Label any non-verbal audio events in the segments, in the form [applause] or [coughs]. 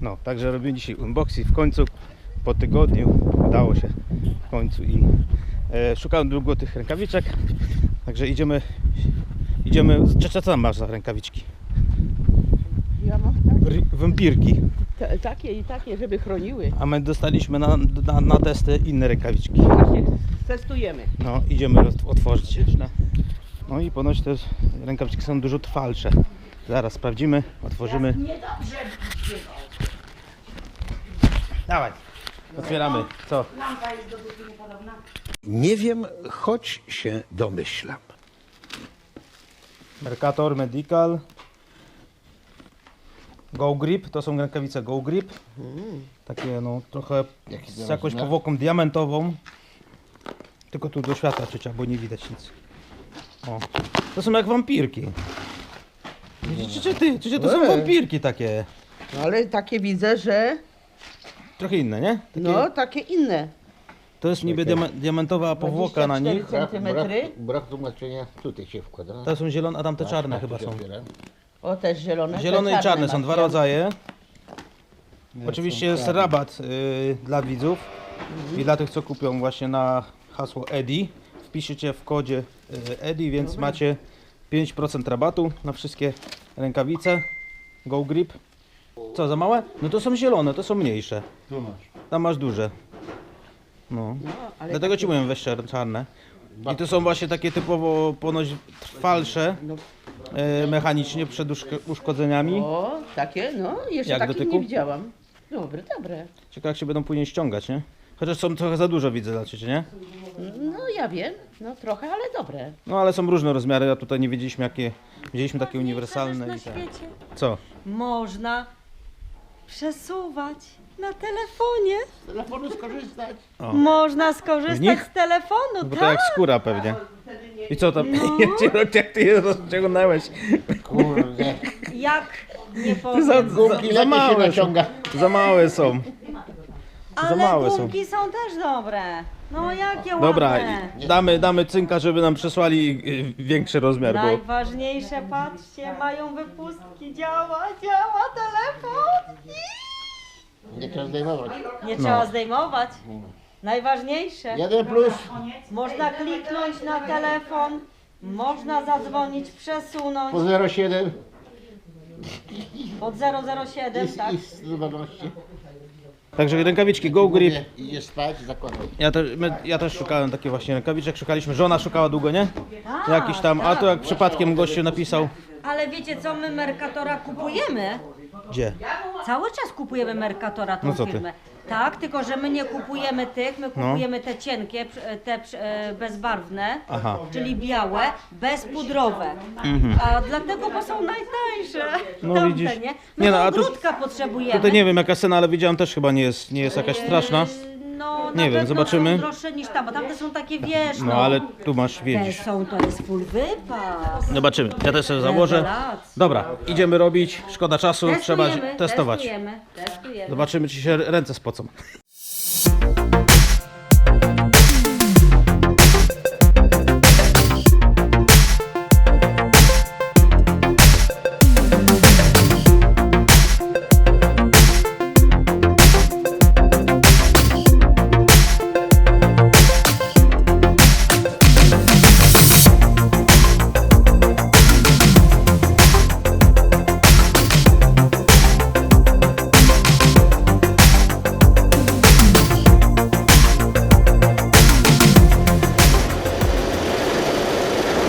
No, także robimy dzisiaj unboxing w końcu po tygodniu udało się w końcu i e, szukałem długo tych rękawiczek. Także idziemy idziemy. Cześć, co tam masz za rękawiczki? Ja mam tak, Wampirki. te, takie i takie, żeby chroniły. A my dostaliśmy na, na, na testy inne rękawiczki. Właśnie testujemy. No, idziemy otworzyć. No i ponoć te rękawiczki są dużo trwalsze. Zaraz sprawdzimy, otworzymy. Niedobrze Dawaj, otwieramy. Co? Lampa jest do buty niepodobna. Nie wiem, choć się domyślam. Mercator Medical. Go Grip, to są rękawice Go Grip. Takie no trochę z jakąś powłoką diamentową. Tylko tu do światła trzecia, bo nie widać nic. O. To są jak wampirki. Widzicie czy ty? Czy to są wampirki takie? No ale takie widzę, że Trochę inne, nie? Takie, no takie inne. To jest niby diame, diamentowa powłoka na 24 nich. centymetry. brak, brak tłumaczenia tutaj się wkłada. Te są zielone, a tamte Tak, czarne tak, chyba są. O też zielone. te Zielone i czarne są dwa rodzaje. Oczywiście jest rabat y, dla widzów i dla tych co kupią właśnie na hasło EDI. Wpiszecie w kodzie y, EDI, więc macie 5% rabatu na wszystkie rękawice Go Grip. Co, za małe? No to są zielone, to są mniejsze. Tu masz. Tam masz duże. No. No, ale Dlatego ci mówię weź czar- czarne. I to są właśnie takie typowo ponoć trwalsze No. e, mechanicznie przed uszk- uszkodzeniami. O, takie, no jeszcze Jak takich dotyku? nie widziałam. Dobre, dobre. Ciekawe jak się będą później ściągać, nie? Chociaż są trochę za dużo widzę dla ciebie, nie? No ja wiem, no trochę, ale dobre. No ale są różne rozmiary, a tutaj nie wiedzieliśmy jakie. Wzięliśmy takie uniwersalne i świecie. Co? Można przesuwać na telefonie. Z telefonu skorzystać. O. Można skorzystać nich? z telefonu, Bo to tak? jak skóra pewnie. I co tam? [laughs] Jak, cię, jak ty je rozciągnąłeś? Kurde. Jak nie Za, powiem. za, za się małe są. naciąga. Za małe są. Ale małe są. gumki są. też dobre. No jakie Dobra, ładne. i damy, damy cynka, żeby nam przesłali y, większy rozmiar, bo Najważniejsze, patrzcie, mają wypustki, działa, działa telefon. Nie trzeba zdejmować. Nie No. trzeba zdejmować. Najważniejsze. Jeden plus. Można kliknąć na telefon, można zadzwonić, przesunąć Po 07 od 007, i, tak? i 112. Także rękawiczki Go Grip. I jest spać, zakładaj. Ja, te, my, ja też szukałem takie właśnie rękawiczek, szukaliśmy, żona szukała długo, nie? Tak, Jakiś tam, a tu jak przypadkiem gościu napisał, Ale wiecie co, my Mercatora kupujemy? gdzie? Cały czas kupujemy Mercatora tą No co ty? firmę. Tak, tylko że my nie kupujemy tych, my No. kupujemy te cienkie, pr- te e, bezbarwne, Aha. czyli białe, bezpudrowe. A dlatego, bo są najtańsze. No Tamte, widzisz. nie? My Nie no, a tu- ogródka potrzebujemy. Tutaj nie wiem jaka cena, ale widziałem też chyba nie jest, nie jest jakaś straszna. E, No, Nie wiem, zobaczymy. Są droższe niż tam, bo tamte są takie, wiesz, No ale tu masz, Te są, to jest full wypas. Zobaczymy, ja też sobie założę. Rewelacja. Dobra, idziemy robić, szkoda czasu, trzeba testować. Testujemy, testujemy. Zobaczymy czy się ręce spocą.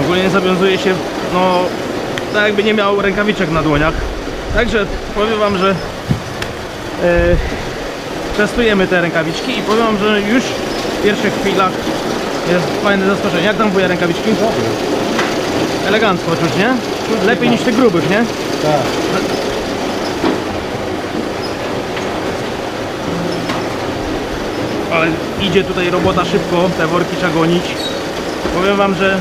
Ogólnie zawiązuje się, no, tak jakby nie miał rękawiczek na dłoniach. Także powiem wam, że e, testujemy te rękawiczki i powiem wam, że już w pierwszych chwilach jest fajne zaskoczenie. Jak tam wuja rękawiczki? Elegancko czuć, nie? Lepiej niż tych grubych, nie? Tak. Ale idzie tutaj robota szybko, te worki trzeba gonić. Powiem wam, że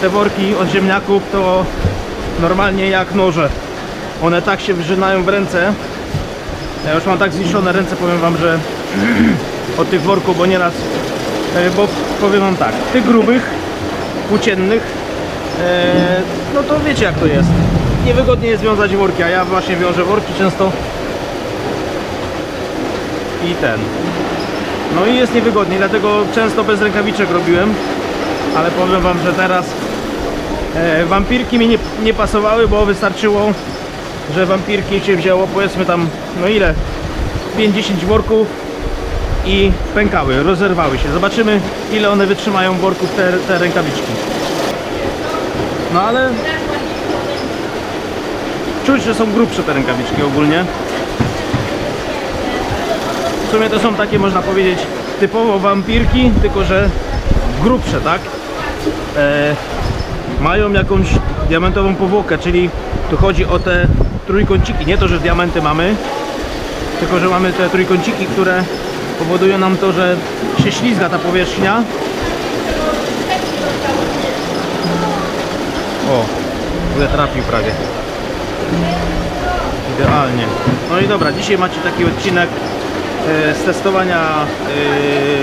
te worki od ziemniaków to normalnie jak noże. One tak się wrzynają w ręce. Ja już mam tak zniszczone ręce, powiem wam, że [clears throat] od tych worków, bo nieraz, e, bo powiem wam tak, tych grubych, płóciennych, e, no to wiecie jak to jest. Niewygodnie jest wiązać worki, a ja właśnie wiążę worki często i ten. No i jest niewygodnie, dlatego często bez rękawiczek robiłem, ale powiem wam, że teraz e, wampirki mi nie, nie pasowały, bo wystarczyło, że wampirki się wzięło powiedzmy tam, no ile? 5-10 worków i pękały, rozerwały się. Zobaczymy ile one wytrzymają worków te, te rękawiczki. No ale czuć, że są grubsze te rękawiczki ogólnie. W sumie to są takie, można powiedzieć, typowo wampirki, tylko że grubsze, tak? E, mają jakąś diamentową powłokę, czyli tu chodzi o te trójkąciki. Nie to, że diamenty mamy, tylko że mamy te trójkąciki, które powodują nam to, że się ślizga ta powierzchnia. O, ile trafił prawie. Idealnie. No i dobra, dzisiaj macie taki odcinek e, z testowania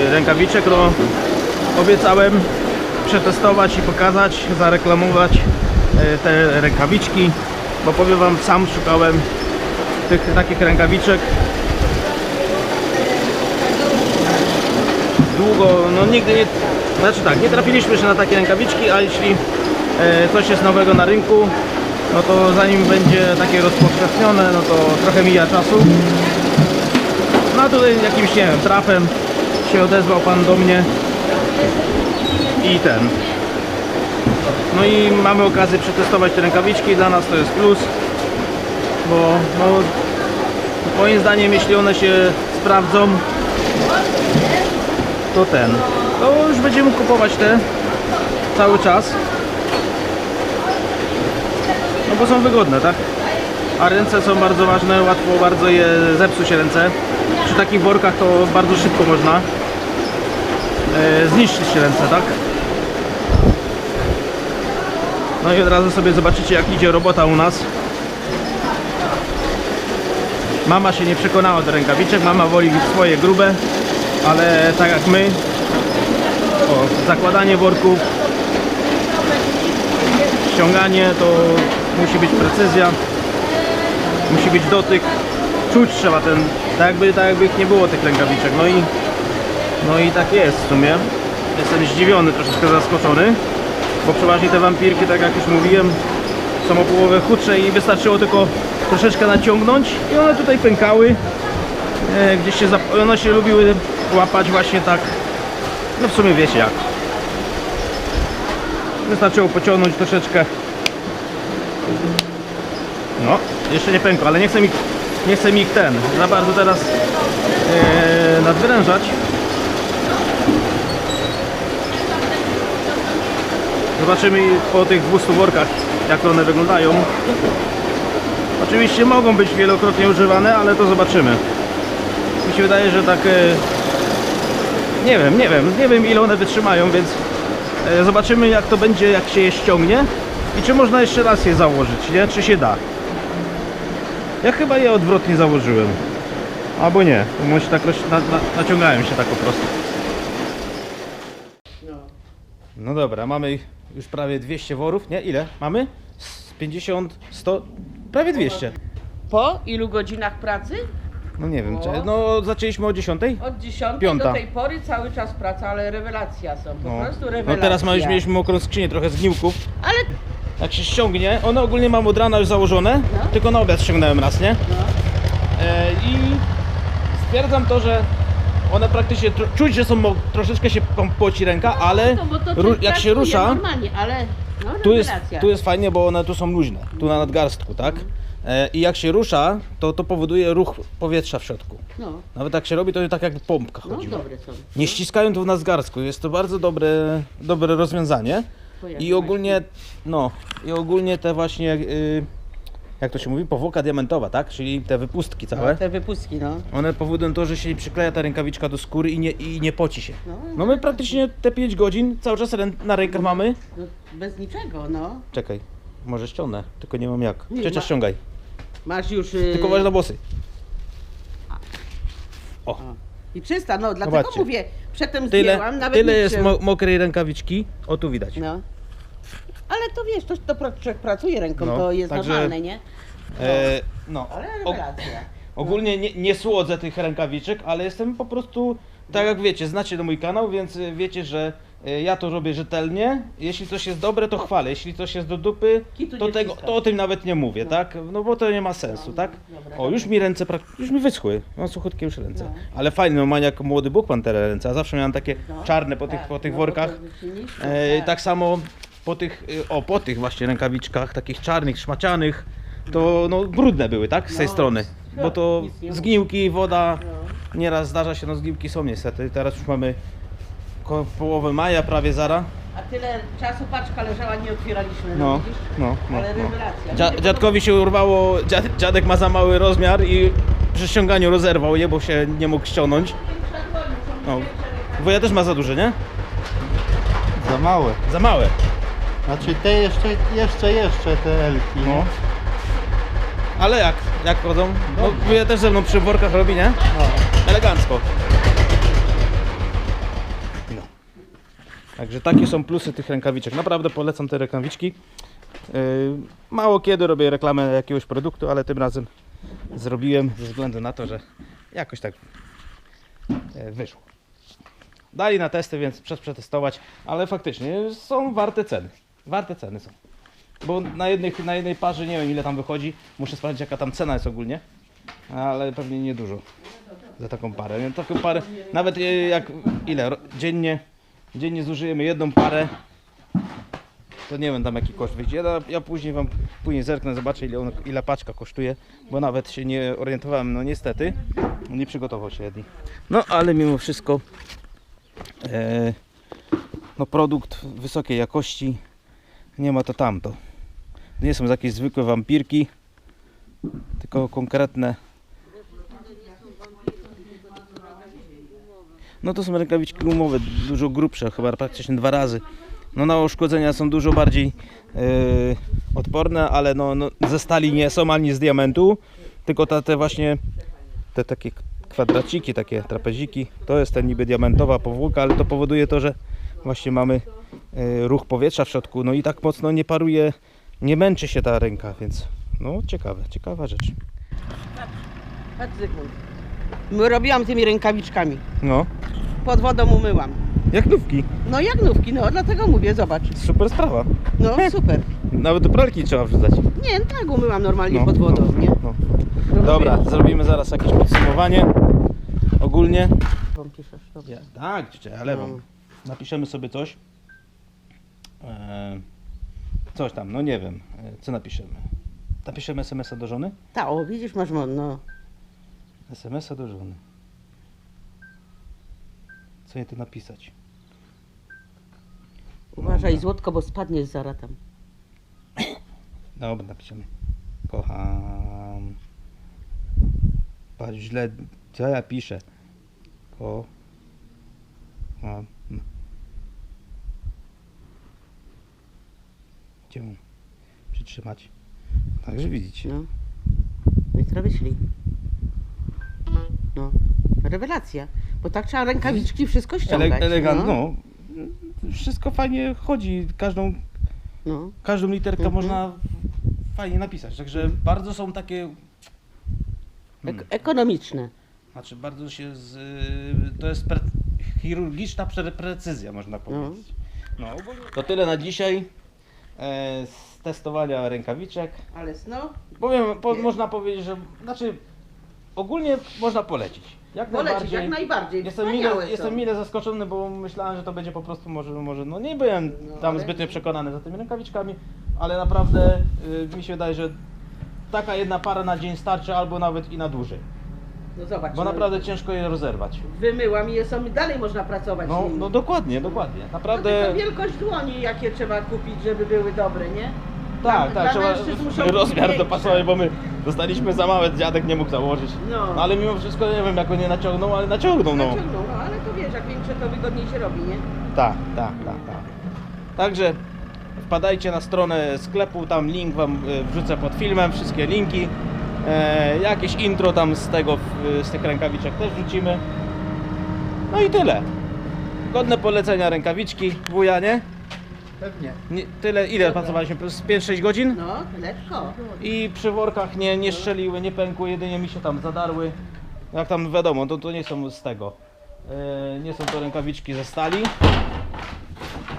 e, rękawiczek. No, obiecałem przetestować i pokazać, zareklamować e, te rękawiczki, bo powiem Wam, sam szukałem tych takich rękawiczek długo, no nigdy nie, znaczy tak, nie trafiliśmy jeszcze na takie rękawiczki, a jeśli e, coś jest nowego na rynku, no to zanim będzie takie rozpowszechnione, no to trochę mija czasu. No a tutaj jakimś, nie wiem, trafem się odezwał Pan do mnie i ten. No i mamy okazję przetestować te rękawiczki, dla nas to jest plus, bo no, moim zdaniem jeśli one się sprawdzą, to ten, to już będziemy kupować te cały czas. No bo są wygodne, tak? A ręce są bardzo ważne, łatwo bardzo je zepsuć ręce. Przy takich workach to bardzo szybko można e, zniszczyć ręce, tak? No i od razu sobie zobaczycie jak idzie robota u nas. Mama się nie przekonała do rękawiczek, mama woli swoje grube, ale tak jak my, o, zakładanie worków, ściąganie to musi być precyzja, musi być dotyk, czuć trzeba ten, tak jakby, tak jakby ich nie było tych rękawiczek, no i, no i tak jest w sumie. Jestem zdziwiony, troszeczkę zaskoczony, bo przeważnie te wampirki, tak jak już mówiłem, są o połowę chudsze i wystarczyło tylko troszeczkę naciągnąć i one tutaj pękały. E, gdzieś się one się lubiły łapać właśnie tak, no w sumie wiecie jak. Wystarczyło pociągnąć troszeczkę. No, jeszcze nie pękło, ale nie chcę mi, nie chcę mi ich ten, za bardzo teraz e, nadwyrężać. Zobaczymy po tych 200 workach, jak one wyglądają. Oczywiście mogą być wielokrotnie używane, ale to zobaczymy. Mi się wydaje, że tak... e, Nie wiem, nie wiem, nie wiem ile one wytrzymają, więc e, zobaczymy jak to będzie, jak się je ściągnie i czy można jeszcze raz je założyć, nie? Czy się da. Ja chyba je odwrotnie założyłem. Albo nie, bo może tak na, na, naciągają się tak po prostu. No. Dobra, mamy już prawie 200 worów, nie? Ile mamy? Z 50, 100, prawie 200. Po ilu godzinach pracy? No nie wiem, czy, no zaczęliśmy o 10? Od 10 Piąta. do tej pory cały czas praca, ale rewelacja są, po No. prostu no rewelacja. teraz ma, już mieliśmy mokrą skrzynię, trochę zgniłków. Ale Jak się ściągnie, one ogólnie mam od rana już założone, No. tylko na obiad ściągnąłem raz, nie? no, E, I stwierdzam to, że one praktycznie czuć, że są mo- troszeczkę się pom- poci ręka, ale no, bo to ru, jak się pracuje rusza, Normalnie, ale no, tu jest, rewelacja. tu jest fajnie, bo one tu są luźne, tu na nadgarstku, tak? E, I jak się rusza, to to powoduje ruch powietrza w środku. No, Nawet jak się robi, to tak jakby pompka no chodziła. dobre są. Nie ściskają tu w nadgarstku, jest to bardzo dobre, dobre rozwiązanie. I ogólnie, no, i ogólnie te właśnie, y, jak to się mówi, powłoka diamentowa, tak? Czyli te wypustki całe. No, te wypustki, no. One powodują to, że się przykleja ta rękawiczka do skóry i nie, i nie poci się. No, No my praktycznie te 5 godzin cały czas rę, na rękach mamy. no bez niczego, no. Czekaj, może ściągnę, tylko nie mam jak. Nie Ciocia ma- ściągaj, Masz już... y, tylko uważaj na włosy. O, o. I czysta, no dlatego Zobaczcie. mówię, przedtem tyle, zdjęłam, nawet tyle jest mo mokrej rękawiczki. O, tu widać. No. Ale to wiesz, to, to pra- pracuje ręką, No, to jest także- normalne, nie? E, no, Ale o, rewelacja. Ogólnie nie, nie słodzę tych rękawiczek, ale jestem po prostu, tak jak wiecie, znacie mój kanał, więc y, wiecie, że y, ja to robię rzetelnie. Jeśli coś jest dobre, to chwalę. Jeśli coś jest do dupy, Kitu to, nie tego, wciskam. to o tym nawet nie mówię, tak? No bo to nie ma sensu, tak? O, już mi ręce, prak- już mi wyschły. Mam suchutkie już ręce. Ale fajnie, no mam jak młody Bóg pan te ręce, a zawsze miałem takie czarne po tych, po tych workach. E, tak samo po tych, y, o po tych właśnie rękawiczkach, takich czarnych, szmacianych, to no brudne były, tak? Z tej No, strony. Bo to zgniłki, woda, nieraz zdarza się, no zgniłki są niestety. Teraz już mamy ko- połowę maja, prawie zara. A tyle czasu paczka leżała, nie otwieraliśmy, no, No, widzisz? no, no. Ale no. rewelacja. Dzia- dziadkowi się urwało, dziad, dziadek ma za mały rozmiar i przy ściąganiu rozerwał je, bo się nie mógł ściągnąć. No. Wuja też ma za duże, nie? Za małe. Za małe. Znaczy te jeszcze, jeszcze, jeszcze te elki. No. Ale jak? Jak chodzą? No, wuja też ze mną przy workach robi, nie? No. Elegancko. No. Także takie są plusy tych rękawiczek. Naprawdę polecam te rękawiczki. Yy, mało kiedy robię reklamę jakiegoś produktu, ale tym razem zrobiłem ze względu na to, że jakoś tak yy, wyszło. Dali na testy, więc przez przetestować, ale faktycznie są warte ceny. Warte ceny są. Bo na, jednych, na jednej parze nie wiem ile tam wychodzi. Muszę sprawdzić jaka tam cena jest ogólnie. Ale pewnie niedużo za taką parę. Więc taką parę, nawet e, jak ile dziennie, dziennie zużyjemy jedną parę, to nie wiem tam jaki koszt wyjdzie. Ja, ja później wam później zerknę, zobaczę ile, on, ile paczka kosztuje, bo nawet się nie orientowałem, no niestety, nie przygotował się jedni. No ale mimo wszystko e, no produkt wysokiej jakości, nie ma to tamto. To nie są jakieś zwykłe wampirki, tylko konkretne No to są rękawiczki gumowe, dużo grubsze, chyba praktycznie dwa razy. No na uszkodzenia są dużo bardziej yy, odporne, ale no, no ze stali nie są ani z diamentu, tylko te, te właśnie te takie kwadraciki, takie trapeziki, to jest ten niby diamentowa powłoka, ale to powoduje to, że właśnie mamy yy, ruch powietrza w środku, no i tak mocno nie paruje, nie męczy się ta ręka, więc no ciekawe, ciekawa rzecz. Patrz Zygmunt. My robiłam tymi rękawiczkami. No, Pod wodą umyłam. jak nówki, No jak nówki, no dlatego mówię, zobacz. super sprawa. No super. Nawet do pralki trzeba wrzucać. Nie, tak umyłam normalnie No, pod wodą, no, nie? no. Dobra, zrobimy zaraz jakieś podsumowanie. Ogólnie. Wam piszesz, dobra. Ja, tak, ja lewam. No. Napiszemy sobie coś. Eee, coś tam, no nie wiem. E, co napiszemy? Napiszemy SMS-a do żony? Ta, o widzisz, masz mon, no. SMS-a do żony. Co jej tu napisać? Uważaj złotko, bo spadniesz zaraz tam. [coughs] Dobra, napiszemy. Kocham. Patrz, źle. Co ja piszę? Kocham. Cię przytrzymać. Także widzicie. No. No i teraz wyślij. No. Rewelacja. Bo tak trzeba rękawiczki wszystko Ele, ściągać. elegant, no. no. Wszystko fajnie chodzi. Każdą, no. każdą literkę Mhm. można fajnie napisać. Także bardzo są takie. Ek- ekonomiczne. Znaczy bardzo się z, to jest chirurgiczna pre, precyzja można powiedzieć. No. ogólnie to tyle na dzisiaj e, z testowania rękawiczek. Ale no, Powiem, po, można powiedzieć, że znaczy ogólnie można polecić. Jak polecić najbardziej. jak najbardziej. Jestem Wspaniałe mile, są. jestem mile zaskoczony, bo myślałem, że to będzie po prostu może, może no nie byłem No, tam ale- zbytnio przekonany za tymi rękawiczkami, ale naprawdę y, mi się wydaje, że taka jedna para na dzień starczy albo nawet i na dłużej. No zobacz. Bo no, naprawdę ciężko je rozerwać. Wymyłam i je są, dalej można pracować No, no dokładnie, dokładnie. No Naprawdę. tylko wielkość dłoni, jakie trzeba kupić, żeby były dobre, nie? Tak, Dla- tak, dla trzeba rozmiar dopasować, bo my dostaliśmy za małe, dziadek nie mógł założyć. No. No ale mimo wszystko nie wiem jak on nie naciągnął, ale naciągnął no. Naciągnął, no ale to wiesz, jak większe to wygodniej się robi, nie? Tak, tak, tak, tak. Także wpadajcie na stronę sklepu, tam link wam y, wrzucę pod filmem, wszystkie linki. E, jakieś intro tam z tego, z tych rękawiczek też wrzucimy. No i tyle. Godne polecenia rękawiczki, wuja, nie? Pewnie. Nie, tyle, ile pracowaliśmy? Z 5-6 godzin? No, lekko. I przy workach nie, nie szczeliły, nie pękły, jedynie mi się tam zadarły. Jak tam wiadomo, to, to nie są z tego. E, nie są to rękawiczki ze stali.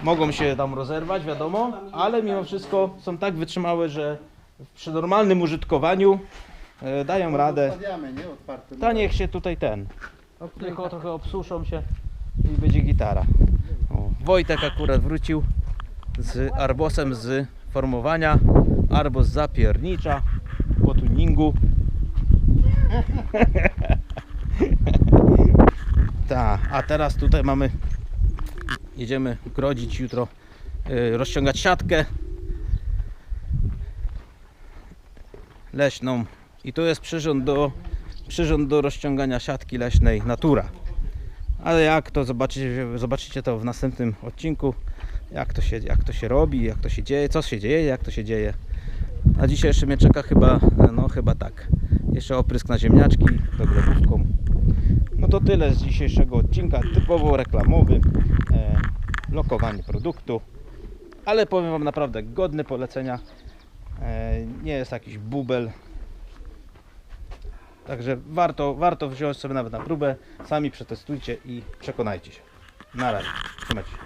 Mogą się tam rozerwać, wiadomo, ale mimo wszystko są tak wytrzymałe, że przy normalnym użytkowaniu e, dają radę. Nie? Otwarte. Ta niech się tutaj ten. Tylko trochę obsuszą się i będzie gitara. O, Wojtek akurat wrócił z arbosem z formowania. Arbos zapiernicza po tuningu. [laughs] Tak, a teraz tutaj mamy. Jedziemy grodzić jutro, y, rozciągać siatkę leśną. I tu jest przyrząd do, przyrząd do rozciągania siatki leśnej Natura. Ale jak to zobaczycie, zobaczycie to w następnym odcinku, jak to, się, jak to się robi, jak to się dzieje, co się dzieje, jak to się dzieje. A dzisiaj jeszcze mnie czeka chyba, no chyba tak, jeszcze oprysk na ziemniaczki dogrobówką. No to tyle z dzisiejszego odcinka, typowo reklamowy, e, lokowanie produktu. Ale powiem Wam naprawdę godne polecenia. E, nie jest jakiś bubel. Także warto, warto wziąć sobie nawet na próbę. Sami przetestujcie i przekonajcie się. Na razie. Trzymajcie się.